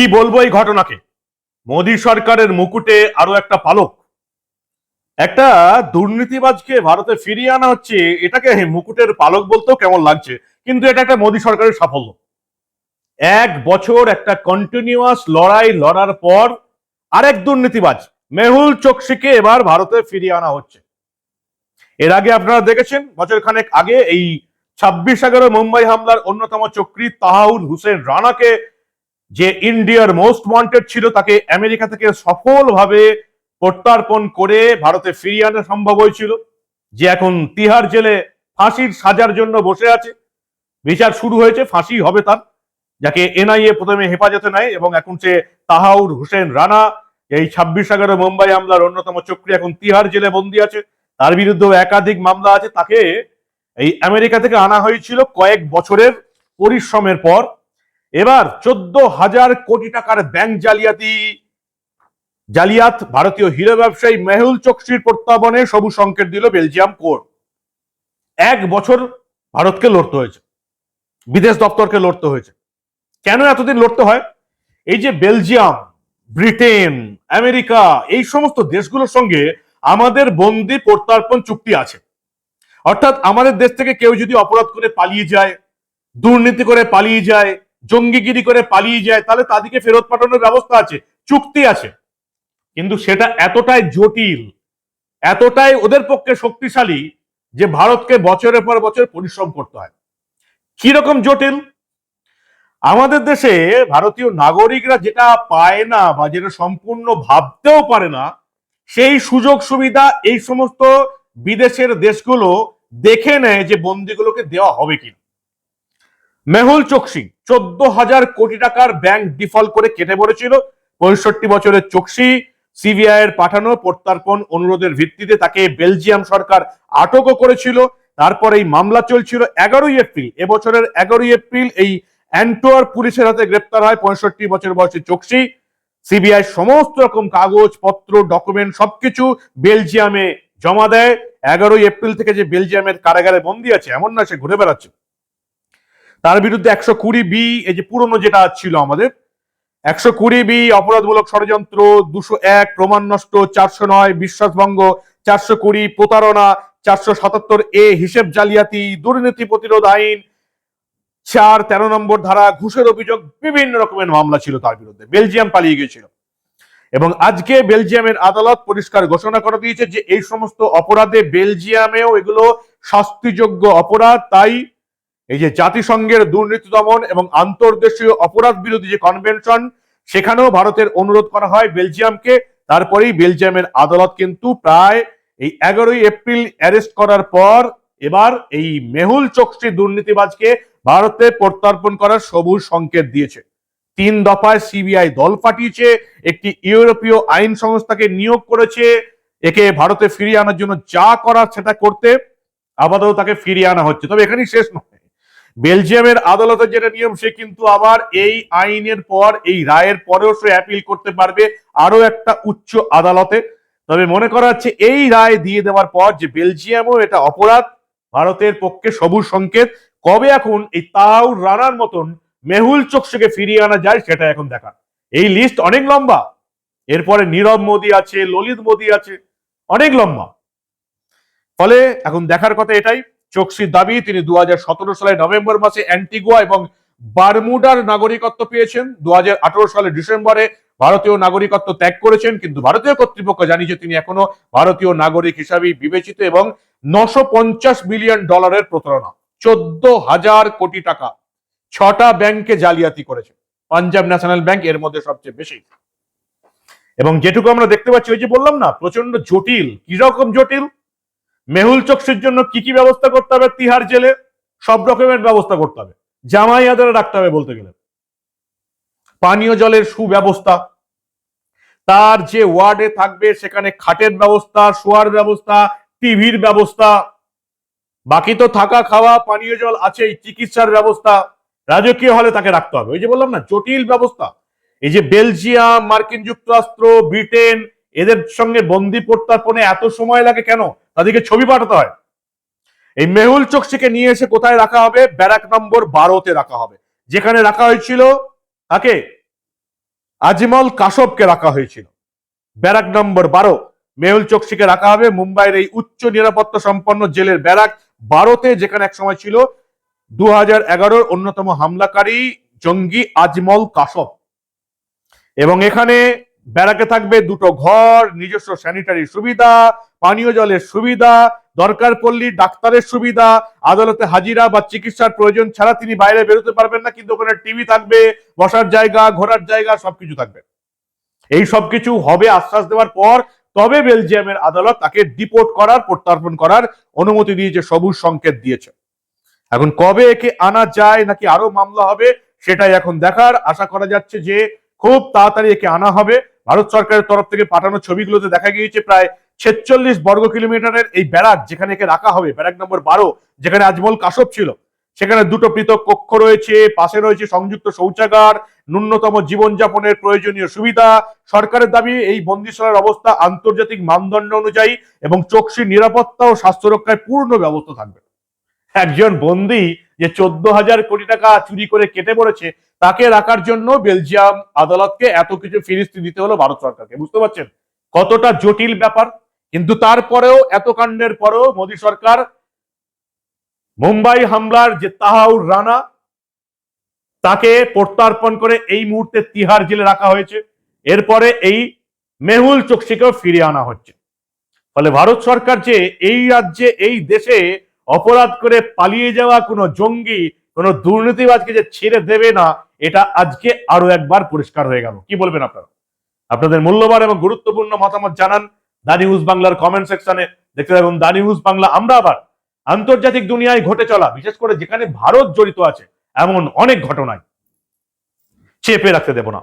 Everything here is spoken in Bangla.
কি বলব এই ঘটনাকে? মোদী সরকারের মুকুটে আরও একটা পালক। একটা দুর্নীতিবাজকে ভারতে ফিরিয়ে আনা হচ্ছে, এটাকে মুকুটের পালক বলতেও কেমন লাগছে, কিন্তু এটা একটা মোদী সরকারের সাফল্য। এক বছর একটা কন্টিনিউয়াস লড়াই লড়ার পর আরেক দুর্নীতিবাজ, মেহুল চোকসিকে এবার ভারতে ফিরিয়ে আনা হচ্ছে। এর আগে আপনারা দেখেছেন, বছর খানেক আগে এই ছাব্বিশ এগারো মুম্বাই হামলার অন্যতম চক্রী তাহাউল হুসেন রানাকে যে ইন্ডিয়ার মোস্ট ওয়ান্টেড ছিল তাকে আমেরিকা থেকে সফলভাবে প্রত্যার্পণ করে ভারতে ফিরিয়ে আনা সম্ভব হয়েছিল। যে এখন তিহার জেলে ফাঁসির সাজার জন্য বসে আছে। বিচার শুরু হয়েছে, ফাঁসি হবে তার, যাকে এনআইএ প্রথমে হেফাজতে নেয় এবং এখন সে তাহাউর হোসেন রানা, এই ছাব্বিশ এগারো মুম্বাই হামলার অন্যতম চক্রী, এখন তিহার জেলে বন্দি আছে। তার বিরুদ্ধেও একাধিক মামলা আছে। তাকে এই আমেরিকা থেকে আনা হয়েছিল কয়েক বছরের পরিশ্রমের পর। এবার চোদ্দ হাজার কোটি টাকার ব্যাংক জালিয়াতি। জালিয়াত, ভারতীয় হিরো ব্যবসায়ী মেহুল চোকসির প্রত্যাবনে সবুজ সংকেত দিল বেলজিয়াম কোর্ট এক বছর ভারতকে লড়তে হয়েছে, বিদেশ দপ্তরকে লড়তে হয়েছে। কেন এতদিন লড়তে হয়? এই যে বেলজিয়াম, ব্রিটেন, আমেরিকা, এই সমস্ত দেশগুলোর সঙ্গে আমাদের বন্দি প্রত্যার্পণ চুক্তি আছে। অর্থাৎ আমাদের দেশ থেকে কেউ যদি অপরাধ করে পালিয়ে যায়, দুর্নীতি করে পালিয়ে যায় জঙ্গিগিরি করে পালিয়ে যায়, তাহলে তাদেরকে ফেরত পাঠানোর ব্যবস্থা আছে, চুক্তি আছে। কিন্তু সেটা এতটাই জটিল, এতটাই ওদের পক্ষে শক্তিশালী যে ভারতকে বছরের পর বছর পরিশ্রম করতে হয়। কীরকম জটিল? আমাদের দেশে ভারতীয় নাগরিকরা যেটা পায় না বা যেটা সম্পূর্ণ ভাবতেও পারে না, সেই সুযোগ সুবিধা এই সমস্ত বিদেশের দেশগুলো দেখে নেয় যে বন্দিগুলোকে দেওয়া হবে কিনা। মেহুল চোকসি, চোদ্দ হাজার কোটি টাকার ব্যাংক ডিফল্ট করে কেটে পড়েছিল। পঁয়ষট্টি বছরের চোকসি সিবিআই এর পাঠানো প্রত্যার্পণ অনুরোধের ভিত্তিতে তাকে বেলজিয়াম সরকার আটকও করেছিল। তারপর এই মামলা চলছিল এগারোই এপ্রিল। এবছরের এগারোই এপ্রিল এই অ্যান্টোয়ার পুলিশের হাতে গ্রেপ্তার হয় পঁয়ষট্টি বছর বয়সী চোকসি। সিবিআই সমস্ত রকম কাগজ পত্র ডকুমেন্ট সবকিছু বেলজিয়ামে জমা দেয়। এগারোই এপ্রিল থেকে যে বেলজিয়ামের কারাগারে বন্দী আছে, এমন না সে ঘুরে বেড়াচ্ছে। তার বিরুদ্ধে একশো কুড়ি বি, এই যে পুরনো যেটা ছিল আমাদের, একশো কুড়ি বি অপরাধমূলক ষড়যন্ত্র, দুশো এক, প্রমাণ নষ্ট, চারশো নয়, বিশ্বাসভঙ্গ, চারশো কুড়ি, প্রতারণা, চারশো সাতাত্তর এ, হিসেব জালিয়াতি, দুর্নীতি প্রতিরোধ আইন, চার, তেরো নম্বর ধারা, ঘুষের অভিযোগ, বিভিন্ন রকমের মামলা ছিল তার বিরুদ্ধে, বেলজিয়াম পালিয়ে গিয়েছিল। এবং আজকে বেলজিয়ামের আদালত পরিষ্কার ঘোষণা করে দিয়েছে যে এই সমস্ত অপরাধে বেলজিয়ামেও এগুলো শাস্তিযোগ্য অপরাধ, তাই এই যে জাতিসংঘের দুর্নীতি দমন এবং আন্তর্দেশীয় অপরাধ বিরোধী যে কনভেনশন সেখানেও ভারতের অনুরোধ করা হয় বেলজিয়ামকে। তারপরেই বেলজিয়ামের আদালত কিন্তু প্রায় এই এগারোই এপ্রিল অ্যারেস্ট করার পর এবার এই মেহুল চোকসি দুর্নীতিবাজকে ভারতে প্রত্যার্পণ করার সবুজ সংকেত দিয়েছে। তিন দফায় সিবিআই দল পাঠিয়েছে, একটি ইউরোপীয় আইন সংস্থাকে নিয়োগ করেছে, একে ভারতে ফিরিয়ে আনার জন্য যা করার সেটা করতে আপাতত তাকে ফিরিয়ে আনা হচ্ছে। তবে এখানেই শেষ নয়। বেলজিয়ামের আদালতের যেটা নিয়ম, সে কিন্তু আবার এই আইনের পর, এই রায়ের পরেও সে অ্যাপিল করতে পারবে আরও একটা উচ্চ আদালতে। তবে মনে করা হচ্ছে এই রায় দিয়ে দেওয়ার পর যে বেলজিয়ামও এটা অপরাধ, ভারতের পক্ষে সবুজ সংকেত, কবে এখন এই তাও রানার মতন মেহুল চোকসকে ফিরিয়ে আনা যায় সেটা এখন দেখার। এই লিস্ট অনেক লম্বা। এরপরে নীরব মোদী আছে, ললিত মোদী আছে, অনেক লম্বা। ফলে এখন দেখার কথা এটাই। চোকসির দাবি, তিনি দু হাজার সতেরো সালের নভেম্বর মাসে অ্যান্টিগুয়া এবং বারমুডার নাগরিকত্ব পেয়েছেন। দু সালের ডিসেম্বরে ভারতীয় নাগরিকত্ব ত্যাগ করেছেন, কিন্তু ভারতীয় কর্তৃপক্ষ জানিয়েছে তিনি এখনও ভারতীয় নাগরিক হিসাবে বিবেচিত এবং নশো বিলিয়ন ডলারের প্রতারণা। চোদ্দ হাজার কোটি টাকা ছটা ব্যাংকে জালিয়াতি করেছে। পাঞ্জাব ন্যাশনাল ব্যাংক এর মধ্যে সবচেয়ে বেশি। এবং যেটুকু আমরা দেখতে পাচ্ছি, ওই যে বললাম না প্রচণ্ড জটিল। কীরকম জটিল? মেহুল চোকসির জন্য কি কি ব্যবস্থা করতে হবে? তিহার জেলে সব রকমের ব্যবস্থা করতে হবে। জামাই আদারে রাখতে হবে বলতে গেলে। পানীয় জলের সুব্যবস্থা, তার যে ওয়ার্ডে থাকবে সেখানে খাটের ব্যবস্থা, শোয়ার ব্যবস্থা, টিভির ব্যবস্থা, বাকি তো থাকা খাওয়া, পানীয় জল আছেই, চিকিৎসার ব্যবস্থা, রাজকীয় হলে তাকে রাখতে হবে। ওই যে বললাম না, জটিল ব্যবস্থা। এই যে বেলজিয়াম, মার্কিন যুক্তরাষ্ট্র, ব্রিটেন, এদের সঙ্গে বন্দি প্রত্যার্পণে এত সময় লাগে কেন? তাদেরকে ছবি পাঠাতে হয়। এই মেহুল চোকসিকে নিয়ে এসে কোথায় রাখা হবে? ব্যারাক নম্বর বারোতে রাখা হবে। যেখানে রাখা হয়েছিল তাকে আজমল কাশবকে রাখা হয়েছিল। ব্যারাক নম্বর বারো। মেহুল চোকসিকে রাখা হবে মুম্বাইয়ের এই উচ্চ নিরাপত্তা সম্পন্ন জেলের ব্যারাক বারোতে, যেখানে এক সময় ছিল দু হাজার এগারোর অন্যতম হামলাকারী জঙ্গি আজমল কাশব এবং এখানে ব্যারাকে থাকবে দুটো ঘর, নিজস্ব স্যানিটারি সুবিধা পানীয় জলের সুবিধা, দরকার পড়লে ডাক্তারের সুবিধা, আদালতে হাজিরা বা চিকিৎসার প্রয়োজন ছাড়া তিনি বাইরে বেরোতে পারবেন না, কিন্তু ওখানে টিভি থাকবে, বসার জায়গা, ঘোরার জায়গা, সবকিছু থাকবে। এই সবকিছু হবে আশ্বাস দেওয়ার পর, তবে বেলজিয়ামের আদালত তাকে ডিপোর্ট করার, প্রত্যার্পণ করার অনুমতি দিয়েছে, সবুজ সংকেত দিয়েছে। এখন কবে একে আনা যায়, নাকি আরও মামলা হবে, সেটাই এখন দেখার। আশা করা যাচ্ছে যে খুব তাড়াতাড়ি একে আনা হবে। ভারত সরকারের তরফ থেকে পাঠানো ছবিগুলোতে দেখা গিয়েছে, প্রায় ছেচল্লিশ বর্গ কিলোমিটারের এই ব্যারাক যেখানে একে রাখা হবে ব্যারাক নম্বর বারো, যেখানে আজমল কাশব ছিল, সেখানে দুটো পৃথক কক্ষ রয়েছে, পাশে রয়েছে সংযুক্ত শৌচাগার, ন্যূনতম জীবনযাপনের প্রয়োজনীয় সুবিধা, সরকারের দাবি, এই বন্দিশালার অবস্থা আন্তর্জাতিক মানদণ্ড অনুযায়ী এবং চোখসির নিরাপত্তা ও স্বাস্থ্য রক্ষায় পূর্ণ ব্যবস্থা থাকবে। একজন বন্দি যে চোদ্দ হাজার কোটি টাকা চুরি করে কেটে পড়েছে, তাকে রাখার জন্য বেলজিয়াম আদালতকে এত কিছু ফিরিস্তি দিতে হলো ভারত সরকারকে, বুঝতে পারছেন? কতটা জটিল ব্যাপার? কিন্তু তারপরেও এত কাণ্ডের পরেও মোদী সরকার মুম্বাই হামলার যে তাহাউর রানা, তাকে প্রত্যার্পণ করে এই মুহূর্তে তিহার জেলে রাখা হয়েছে। এরপরে এই মেহুল চোকসিকেও ফিরিয়ে আনা হচ্ছে। ফলে ভারত সরকার যে এই রাজ্যে, এই দেশে অপরাধ করে পালিয়ে যাওয়া কোনো জঙ্গি, কোনো দুর্নীতিবাজকে যে ছেড়ে দেবে না, এটা আজকে আরও একবার পরিষ্কার হয়ে গেল। কি বলবেন আপনারা? আপনাদের মূল্যবান এবং গুরুত্বপূর্ণ মতামত জানান। দা নিউজ বাংলার কমেন্ট সেকশনে দেখতে থাকুন, দা নিউজ বাংলা, আমরা আবার আন্তর্জাতিক দুনিয়ায় ঘটে চলা, বিশেষ করে যেখানে ভারত জড়িত আছে, এমন অনেক ঘটনায় চেপে রাখতে দেব না।